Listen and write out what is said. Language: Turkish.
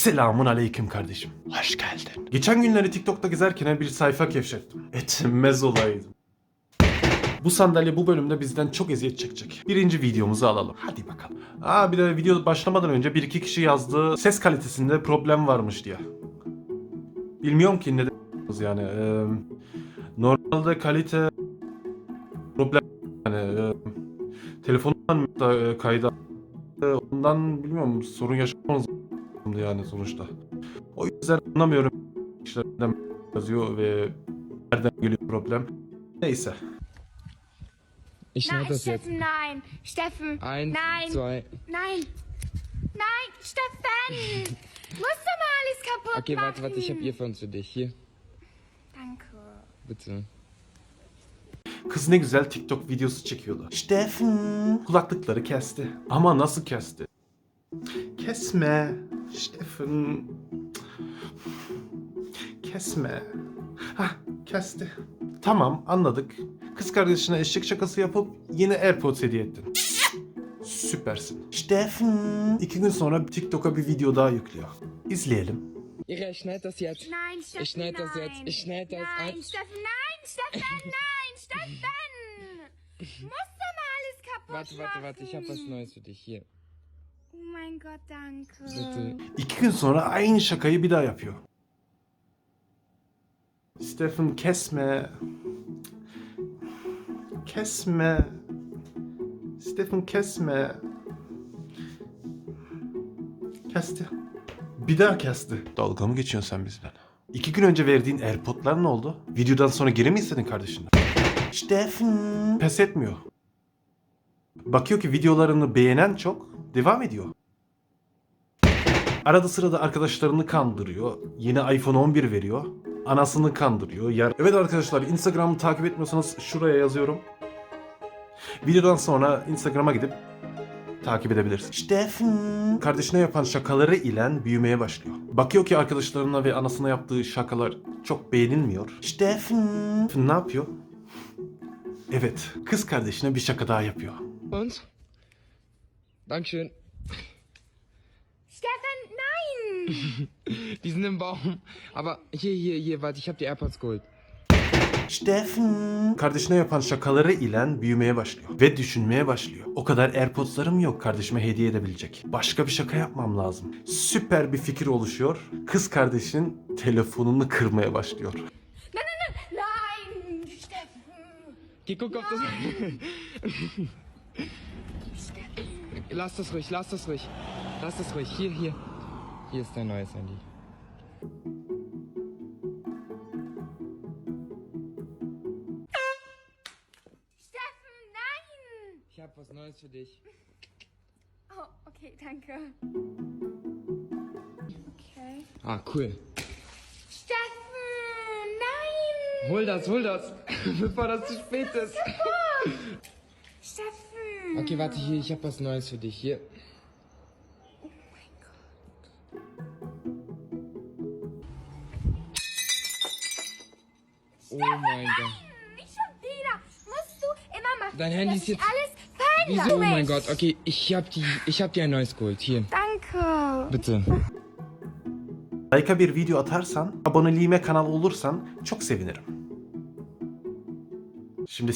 Selamun aleyküm kardeşim. Hoş geldin. Geçen günleri TikTok'ta gezerken bir sayfa keşfettim. Etmez olaydım. Bu sandalye bu bölümde bizden çok eziyet çekecek. Birinci videomuzu alalım. Hadi bakalım. Aa bir de video başlamadan önce bir iki kişi yazdı. Ses kalitesinde problem varmış diye. Bilmiyorum ki ne de yani. Ee, normalde kalite problem yani e, telefondan da e, kayda e, ondan bilmiyorum sorun yaşamamız lazımdı yani sonuçta. O yüzden anlamıyorum işte neden yazıyor ve nereden geliyor problem. Neyse. Ich Nein, das jetzt. Nein. Steffen, Eins, nein, zwei. nein. Nein, Steffen. Du musst doch mal alles kaputt Okay, machen. warte, warte, ich habe Earphones für dich. Hier, Danke. bitte. Kız ne güzel TikTok videosu çekiyordu. Steffen kulaklıkları kesti. Ama nasıl kesti? Kesme. Steffen. Kesme. Hah kesti. Tamam anladık. Kız kardeşine eşek şakası yapıp yine AirPods hediye ettin. Süpersin. Steffen. İki gün sonra TikTok'a bir video daha yüklüyor. İzleyelim. Ira, ich schneide das jetzt. Nein, Steffen, schneid das jetzt, ich schneid das Nein, ein. Steffen, nein, Steffen, nein, Steffen. Du musst doch mal alles kaputt Warte, warte, warte, ich habe was. Neues für dich. Hier, Mein Gott, danke. bitte. İki gün sonra aynı şakayı bir daha yapıyor. Stephen kesme. Kesme. Stephen kesme. Kesti. Bir daha kesti. Dalga mı geçiyorsun sen bizden? İki gün önce verdiğin Airpod'lar ne oldu? Videodan sonra geri mi istedin kardeşinden? Stephen. Pes etmiyor. Bakıyor ki videolarını beğenen çok, devam ediyor. Arada sırada arkadaşlarını kandırıyor. Yeni iPhone 11 veriyor. Anasını kandırıyor. Yar evet arkadaşlar Instagram'ı takip etmiyorsanız şuraya yazıyorum. Videodan sonra Instagram'a gidip takip edebilirsiniz. Steffen kardeşine yapan şakaları ile büyümeye başlıyor. Bakıyor ki arkadaşlarına ve anasına yaptığı şakalar çok beğenilmiyor. Steffen ne yapıyor? Evet, kız kardeşine bir şaka daha yapıyor. Und? Dankeschön. Steffen, nein. Die sind im Baum. Aber hier, hier, hier, warte, ich habe die AirPods geholt. Steffen kardeşine yapan şakaları ile büyümeye başlıyor ve düşünmeye başlıyor. O kadar AirPods'larım yok kardeşime hediye edebilecek. Başka bir şaka yapmam lazım. Süper bir fikir oluşuyor. Kız kardeşin telefonunu kırmaya başlıyor. Nein, Steffen. Hier, guck auf das. lass das ruhig, lass das ruhig. Lass das ruhig. Hier, hier. Hier ist dein neues Handy. Steffen, nein. Ich habe was Neues für dich. Oh, okay, danke. Okay. Ah, cool. Steffen, nein. Hol das, hol das. Bevor das zu spät ist. Steffen. Okay, warte, hier, ich habe was Neues für dich. Hier. Oh mein Gott. Dein Handy ist jetzt- Wieso? Oh mein Gott. Okay, ich hab die, ich hab dir ein neues geholt. Hier, Danke. bitte. Like'a bir video atarsan, aboneliğime kanal olursan çok sevinirim. Şimdi